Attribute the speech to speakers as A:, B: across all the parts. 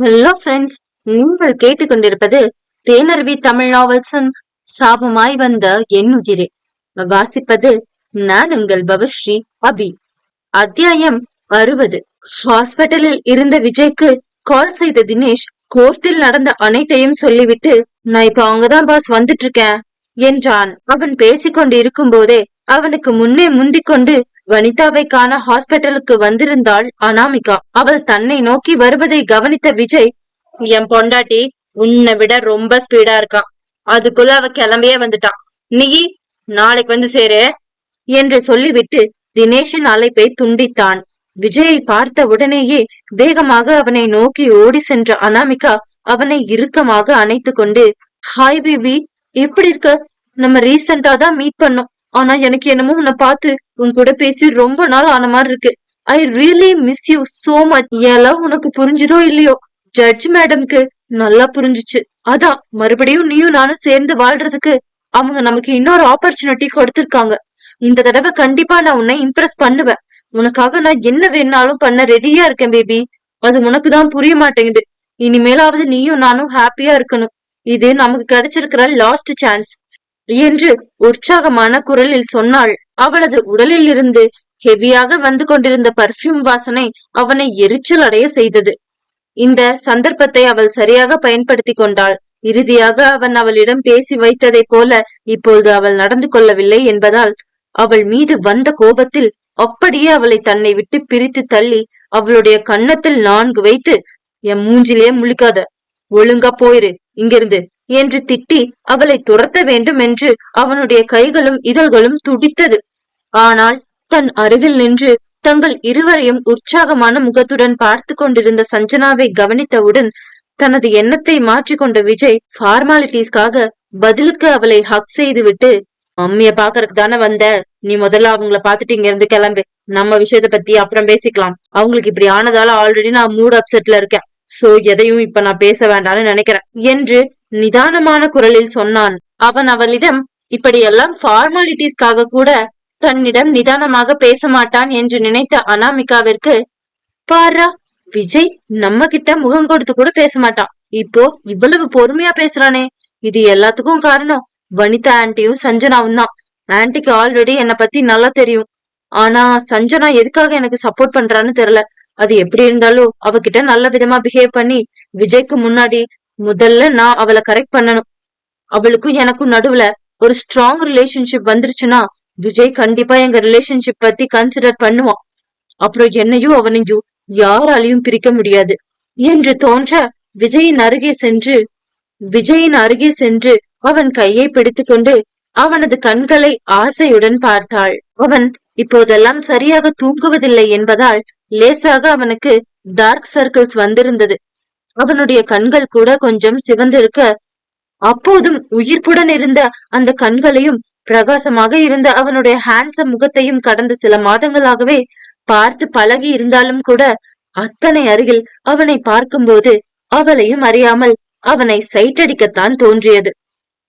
A: Hello friends நீங்கள் கேட்டுக்கொண்டிருப்பது தேனருவி தமிழ் நாவல்ஸின் சாபமாய் வந்த என் வாசிப்பது நான் உங்கள் பவஸ்ரீ அபி. அத்தியாயம் அறுபது. ஹாஸ்பிட்டலில் இருந்த விஜய்க்கு கால் செய்த தினேஷ் கோர்ட்டில் நடந்த அனைத்தையும் சொல்லிவிட்டு நான் இப்ப அங்கதான் பாஸ் வந்துட்டு இருக்கேன் என்றான். அவன் பேசிக்கொண்டு இருக்கும் போதே அவனுக்கு முன்னே முந்திக் கொண்டு வனிதாவை காண ஹாஸ்பிட்டலுக்கு வந்திருந்தாள் அனாமிகா. அவள் தன்னை நோக்கி வருவதை கவனித்த விஜய் என் பொண்டாட்டி உன்னை விட ரொம்ப ஸ்பீடா இருக்கான் அதுக்குள்ள அவ கிளம்பியே வந்துட்டான் நீ நாளைக்கு வந்து சேரு என்று சொல்லிவிட்டு தினேஷின் அழைப்பை துண்டித்தான். விஜயை பார்த்த உடனேயே வேகமாக அவனை நோக்கி ஓடி சென்ற அனாமிகா அவனை இறுக்கமாக அணைத்து கொண்டு ஹாய் பேபி எப்படி இருக்க? நம்ம ரீசெண்டா தான் மீட் பண்ணோம். ஆனா எனக்கு என்னமோ உன்னை பார்த்து உன் கூட பேசி ரொம்ப நாள் ஆன மாதிரி இருக்கு. I really miss you so much எல்லாம் உனக்கு புரிஞ்சுதோ இல்லையோ? ஜட்ஜ் மேடம்க்கு நல்லா புரிஞ்சுச்சு. அதான் மறுபடியும் நீயும் நானும் சேர்ந்து வாழ்றதுக்கு அவங்க நமக்கு இன்னொரு ஆப்பர்ச்சுனிட்டி கொடுத்திருக்காங்க. இந்த தடவை கண்டிப்பா நான் உன்னை இம்ப்ரெஸ் பண்ணுவேன். உனக்காக நான் என்ன வேணாலும் பண்ண ரெடியா இருக்கேன் பேபி அது உனக்கு தான் புரிய மாட்டேங்குது. இனிமேலாவது நீயும் நானும் ஹாப்பியா இருக்கணும். இது நமக்கு கிடைச்சிருக்கிற லாஸ்ட் சான்ஸ் என்று உற்சாகமான குரலில் சொன்னாள். அவளது உடலில் இருந்து ஹெவியாக வந்து கொண்டிருந்த பர்ஃப்யூம் வாசனை அவனை எரிச்சல் அடைய செய்தது. இந்த சந்தர்ப்பத்தை அவள் சரியாக பயன்படுத்தி கொண்டாள். இறுதியாக அவன் அவளிடம் பேசி வைத்ததைப் போல இப்பொழுது அவள் நடந்து கொள்ளவில்லை என்பதால் அவள் மீது வந்த கோபத்தில் அப்படியே அவளை தன்னை விட்டு பிரித்து தள்ளி அவளுடைய கன்னத்தில் நான்கு வைத்து என் மூஞ்சிலே முழிக்காத ஒழுங்கா போயிரு இங்கிருந்து. என்று திட்டி அவளை துரத்த வேண்டும் என்று அவனுடைய கைகளும் இதழ்களும் துடித்தது. ஆனால் தன் அருகில் நின்று தங்கள் இருவரையும் உற்சாகமான முகத்துடன் பார்த்து கொண்டிருந்த சஞ்சனாவை கவனித்தவுடன் தனது எண்ணத்தை மாற்றிக்கொண்ட விஜய் ஃபார்மாலிட்டிஸ்க்காக பதிலுக்கு அவளை ஹக் செய்துவிட்டு மம்மிய பாக்குறதுக்கு தானே வந்த? நீ முதல்ல அவங்கள பாத்துட்டு இங்க இருந்து கிளம்பு. நம்ம விஷயத்த பத்தி அப்புறம் பேசிக்கலாம். அவங்களுக்கு இப்படி ஆனதால ஆல்ரெடி நான் மூட் அப்செட்ல இருக்கேன். சோ எதையும் இப்ப நான் பேச வேண்டாம்னு நினைக்கிறேன் என்று நிதானமான குரலில் சொன்னான். அவன் அவளிடம் இப்படியெல்லாம் ஃபார்மாலிட்டிஸ்க்காக கூட தன்னிடம் நிதானமாக பேச மாட்டான் என்று நினைத்த அனாமிகாவிற்கு பாரா விஜய் நம்ம கிட்ட முகம் கொடுத்து கூட பேச மாட்டான். இப்போ இவ்வளவு பொறுமையா பேசுறானே. இது எல்லாத்துக்கும் காரணம் வனிதா ஆன்ட்டியும் சஞ்சனாவும் தான். ஆன்ட்டிக்கு ஆல்ரெடி என்ன பத்தி நல்லா தெரியும். ஆனா சஞ்சனா எதுக்காக எனக்கு சப்போர்ட் பண்றான்னு தெரியல. அது எப்படி இருந்தாலும் அவகிட்ட நல்ல விதமா பிஹேவ் பண்ணி விஜய்க்கு முன்னாடி முதல்ல நான் அவளை கரெக்ட் பண்ணணும். அவளுக்கும் எனக்கும் நடுவுல ஒரு ஸ்ட்ராங் ரிலேஷன்ஷிப் வந்துருச்சுன்னா விஜய் கண்டிப்பா எங்க ரிலேஷன்ஷிப் பத்தி கன்சிடர் பண்ணுவான். அப்புறம் என்னையும் அவனையும் யாராலையும் பிரிக்க முடியாது. என்று தோன்ற விஜயின் அருகே சென்று விஜயின் அருகே சென்று அவன் கையை பிடித்துக்கொண்டு அவனது கண்களை ஆசையுடன் பார்த்தாள். அவன் இப்போதெல்லாம் சரியாக தூங்குவதில்லை என்பதால் லேசாக அவனுக்கு டார்க் சர்க்கிள்ஸ் வந்திருந்தது. அவனுடைய கண்கள் கூட கொஞ்சம் சிவந்திருக்க அப்போதும் உயிர்ப்புடன் இருந்த அந்த கண்களையும் பிரகாசமாக இருந்த அவனுடைய ஹேண்ட்ஸம் முகத்தையும் கடந்த சில மாதங்களாகவே பார்த்து பழகி இருந்தாலும் கூட அத்தனை அருகில் அவனை பார்க்கும்போது அவளையும் அறியாமல் அவனை சைட்டடிக்கத்தான் தோன்றியது.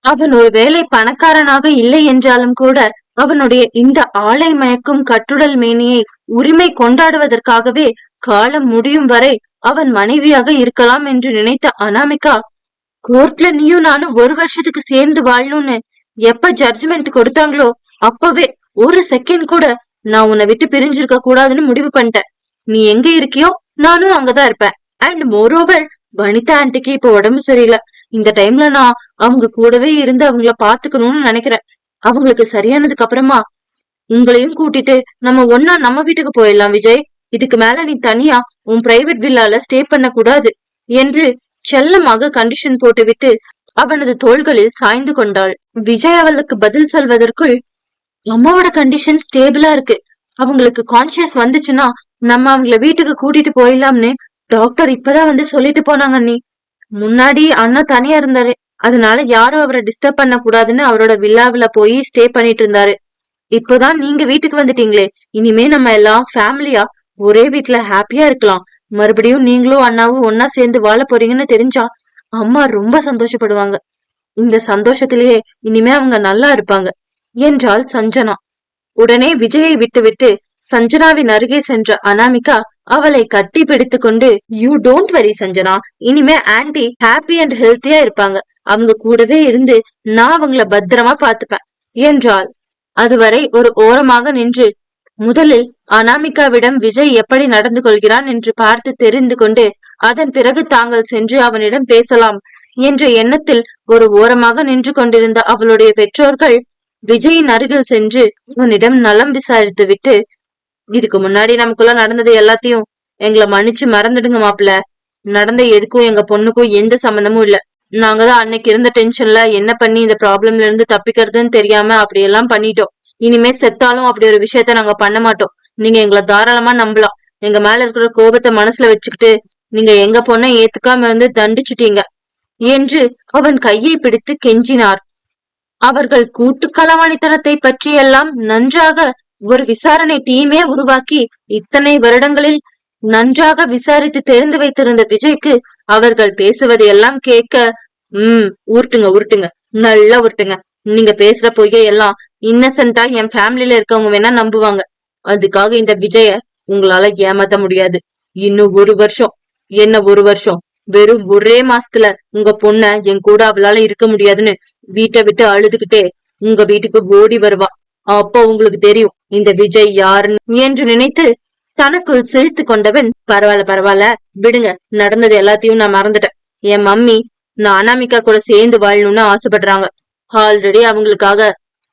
A: அவன் ஒருவேளை பணக்காரனாக இல்லை என்றாலும் கூட அவனுடைய இந்த ஆளை மயக்கும் கட்டுடல் மேனியை உரிமை கொண்டாடுவதற்காகவே காலம் முடியும் வரை அவன் மனைவியாக இருக்கலாம் என்று நினைத்த அனாமிகா கோர்ட்ல நீயும் நானும் ஒரு வருஷத்துக்கு சேர்ந்து வாழணும்னு எப்ப ஜட்ஜ்மெண்ட் கொடுத்தாங்களோ அப்பவே ஒரு செகண்ட் கூட நான் உன்னை விட்டு பிரிஞ்சிருக்க கூடாதுன்னு முடிவு பண்ணிட்டேன். நீ எங்க இருக்கியோ நானும் அங்கதான் இருப்பேன். அண்ட் மோரோவர் வனிதா ஆண்டிக்கு இப்ப உடம்பு சரியில்லை. இந்த டைம்ல நான் அவங்க கூடவே இருந்து அவங்கள பாத்துக்கணும்னு நினைக்கிறேன். அவங்களுக்கு சரியானதுக்கு அப்புறமா உங்களையும் கூட்டிட்டு நம்ம ஒன்னா நம்ம வீட்டுக்கு போயிடலாம் விஜய். இதுக்கு மேல நீ தனியா உன் பிரைவேட் வில்லால ஸ்டே பண்ண கூடாது என்று செல்லமாக கண்டிஷன் போட்டுவிட்டு அவனது தோள்களில் சாய்ந்து கொண்டாள். விஜய் அவளுக்கு பதில் சொல்வதற்குள் அம்மாவோட கண்டிஷன் ஸ்டேபிளா இருக்கு. அவங்களுக்கு கான்சியஸ் வந்துச்சுன்னா நம்ம அவங்கள வீட்டுக்கு கூட்டிட்டு போயிடலாம்னு டாக்டர் இப்பதான் வந்து சொல்லிட்டு போனாங்க நீ முன்னாடி அண்ணா தனியா இருந்தாரு. அதனால யாரும் அவரை டிஸ்டர்ப் பண்ண கூடாதுன்னு அவரோட வில்லாவில போய் ஸ்டே பண்ணிட்டு இருந்தாரு. இப்போதான் நீங்க வீட்டுக்கு வந்துட்டீங்களே. இனிமே நம்ம எல்லாம் ஃபேமிலியா ஒரே வீட்டுல ஹாப்பியா இருக்கலாம். மறுபடியும் நீங்களும் அண்ணாவும் ஒன்னா சேர்ந்து வாழ போறீங்கன்னு தெரிஞ்சா அம்மா ரொம்ப சந்தோஷப்படுவாங்க. இந்த சந்தோஷத்திலேயே இனிமே அவங்க நல்லா இருப்பாங்க. என்றாள் சஞ்சனா. உடனே விஜயை விட்டுவிட்டு சஞ்சனாவின் அருகே சென்ற அனாமிகா அவளை கட்டி பிடித்து கொண்டு யூ டோன்ட் வரி சஞ்சனா. இனிமே ஆன்டி ஹாப்பி அண்ட் ஹெல்த்தியா இருப்பாங்க. அவங்க கூடவே இருந்து நான் அவங்கள பத்திரமா பாத்துப்பேன் என்றாள். அதுவரை ஒரு ஓரமாக நின்று முதலில் அனாமிகாவிடம் விஜய் எப்படி நடந்து கொள்கிறான் என்று பார்த்து தெரிந்து கொண்டு அதன் பிறகு தாங்கள் சென்று அவனிடம் பேசலாம் என்ற எண்ணத்தில் ஒரு ஓரமாக நின்று கொண்டிருந்த அவளுடைய பெற்றோர்கள் விஜயின் அருகில் சென்று அவனிடம் நலம் விசாரித்து விட்டு இதுக்கு முன்னாடி நமக்குள்ள நடந்தது எல்லாத்தையும் எங்களை மன்னிச்சு மறந்துடுங்க மாப்பிள்ள. நடந்த எதுக்கும் எங்க பொண்ணுக்கும் எந்த சம்மந்தமும் இல்ல. நாங்க தான் அன்னைக்கு இருந்த டென்ஷன்ல என்ன பண்ணி இந்த ப்ராப்ளம்ல இருந்து தப்பிக்கிறதுன்னு தெரியாம அப்படியெல்லாம் பண்ணிட்டோம். இனிமே செத்தாலும் அப்படி ஒரு விஷயத்த நாங்க பண்ண மாட்டோம். நீங்க எங்களை தாராளமா நம்பலாம். எங்க மேல இருக்கிற கோபத்தை மனசுல வச்சுக்கிட்டு நீங்க எங்க பொண்ணை ஏத்துக்காம இருந்து தண்டிச்சிட்டீங்க என்று அவன் கையை பிடித்து கெஞ்சினார். அவர்கள் கூட்டு களவாணித்தனத்தை பற்றியெல்லாம் நன்றாக ஒரு விசாரணை டீமே உருவாக்கி இத்தனை வருடங்களில் நன்றாக விசாரித்து தெரிந்து வைத்திருந்த விஜய்க்கு அவர்கள் பேசுவதை எல்லாம் கேட்க உம் உருட்டுங்க உருட்டுங்க நல்லா உருட்டுங்க. நீங்க பேசுற பொய்யை எல்லாம் இன்னசென்டா என் ஃபேமிலில இருக்கவங்க வேணா நம்புவாங்க. அதுக்காக இந்த விஜய உங்களால ஏமாத்த முடியாது. இன்னும் ஒரு வருஷம். என்ன ஒரு வருஷம்? வெறும் ஒரே மாசத்துல உங்க பொண்ண என் கூட அவளால இருக்க முடியாதுன்னு வீட்டை விட்டு அழுதுகிட்டே உங்க வீட்டுக்கு ஓடி வருவா. அப்போ உங்களுக்கு தெரியும் இந்த விஜய் யாருன்னு. என்று நினைத்து தனக்குள் சிரித்து கொண்டவன் பரவாயில்ல பரவாயில்ல விடுங்க நடந்தது எல்லாத்தையும் நான் மறந்துட்டேன். என் மம்மி நான் அனாமிகா கூட சேர்ந்து வாழணும்னு ஆசைப்படுறாங்க. ஆல்ரெடி அவங்களுக்காக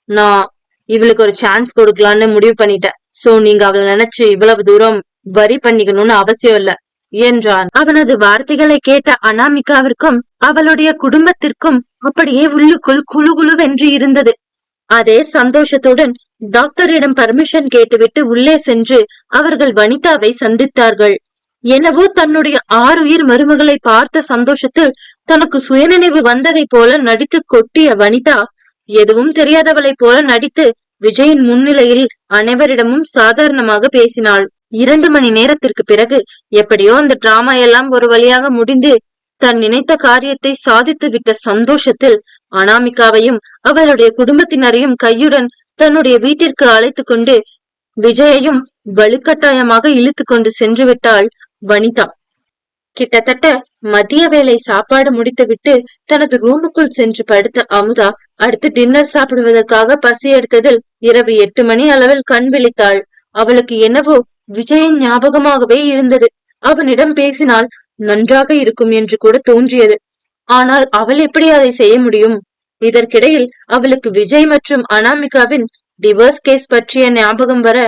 A: நான் இவளுக்கு ஒரு சான்ஸ் கொடுக்கலான்னு முடிவு பண்ணிட்டேன். சோ நீங்க அவளை நினைச்சு இவ்வளவு தூரம் வரி பண்ணிக்கணும்னு அவசியம் இல்ல என்றான். அவனது வார்த்தைகளை கேட்ட அனாமிகாவிற்கும் அவளுடைய குடும்பத்திற்கும் அப்படியே உள்ளுக்குள் குழு குழுவென்று இருந்தது. அதே சந்தோஷத்துடன் டாக்டரிடம் பர்மிஷன் கேட்டுவிட்டு உள்ளே சென்று அவர்கள் வனிதாவை சந்தித்தார்கள். எனவோ தன்னுடைய ஆறுயிர் மருமகளை பார்த்த சந்தோஷத்தில் தனக்கு சுயநினைவு வந்ததை போல நடித்து கொட்டிய வனிதா எதுவும் தெரியாதவளைப் போல நடித்து விஜயின் முன்னிலையில் அனைவரிடமும் சாதாரணமாக பேசினாள். இரண்டு மணி நேரத்திற்கு பிறகு எப்படியோ அந்த டிராமா எல்லாம் ஒரு வழியாக முடிந்து தன் நினைத்த காரியத்தை சாதித்து விட்ட சந்தோஷத்தில் அனாமிகாவையும் அவளுடைய குடும்பத்தினரையும் கையுடன் தன்னுடைய வீட்டிற்கு அழைத்து கொண்டு விஜயையும் வலுக்கட்டாயமாக இழுத்து கொண்டு சென்று விட்டாள் வனிதா. கிட்டத்தட்ட மதிய வேலை சாப்பாடு முடித்துவிட்டு தனது ரூமுக்குள் சென்று படுத்த அமுதா அடுத்து டின்னர் சாப்பிடுவதற்காக பசி எடுத்ததில் இரவு எட்டு மணி அளவில் கண் விழித்தாள். அவளுக்கு என்னவோ விஜயின் ஞாபகமாகவே இருந்தது. அவனிடம் பேசினால் நன்றாக இருக்கும் என்று கூட தோன்றியது. ஆனால் அவள் எப்படி அதை செய்ய முடியும்? இதற்கிடையில் அவளுக்கு விஜய் மற்றும் அனாமிகாவின் டிவோர்ஸ் கேஸ் பற்றிய ஞாபகம் வர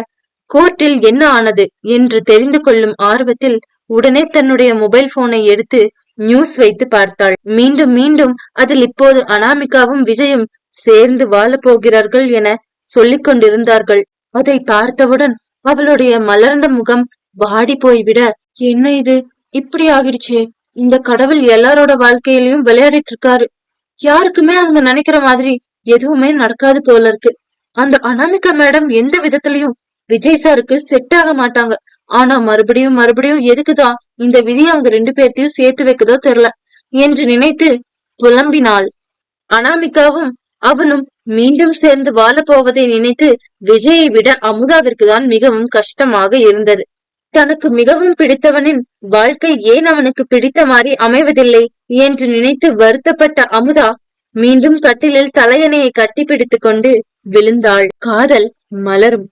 A: கோர்ட்டில் என்ன ஆனது? என்று தெரிந்து கொள்ளும் ஆர்வத்தில் உடனே தன்னுடைய மொபைல் போனை எடுத்து நியூஸ் வைத்து பார்த்தாள். மீண்டும் மீண்டும் அதில் இப்போது அனாமிகாவும் விஜயும் சேர்ந்து வாழ போகிறார்கள் என சொல்லிக் கொண்டிருந்தார்கள். அதை பார்த்தவுடன் அவளுடைய மலர்ந்த முகம் வாடி போய்விட என்ன இது? இப்படி ஆகிடுச்சே. இந்த கடவுள் எல்லாரோட வாழ்க்கையிலயும் விளையாடிட்டு இருக்காரு. யாருக்குமே அவங்க நினைக்கிற மாதிரி எதுவுமே நடக்காது போல இருக்கு. அந்த அனாமிகா மேடம் எந்த விதத்திலையும் விஜய் சாருக்கு செட் ஆக மாட்டாங்க. ஆனா மறுபடியும் மறுபடியும் எதுக்குதான் இந்த விதி அவங்க ரெண்டு பேர்த்தையும் சேர்த்து வைக்கதோ தெரியல. என்று நினைத்து புலம்பினாள். அனாமிகாவும் அவனும் மீண்டும் சேர்ந்து வாழ போவதை நினைத்து விஜயை விட அமுதாவிற்கு தான் மிகவும் கஷ்டமாக இருந்தது. தனக்கு மிகவும் பிடித்தவனின் வாழ்க்கை ஏன் அவனுக்கு பிடித்த மாதிரி அமைவதில்லை என்று நினைத்து வருத்தப்பட்ட அமுதா மீண்டும் கட்டிலில் தலையணையை கட்டி பிடித்துக் கொண்டு விழுந்தாள். காதல் மலரும்.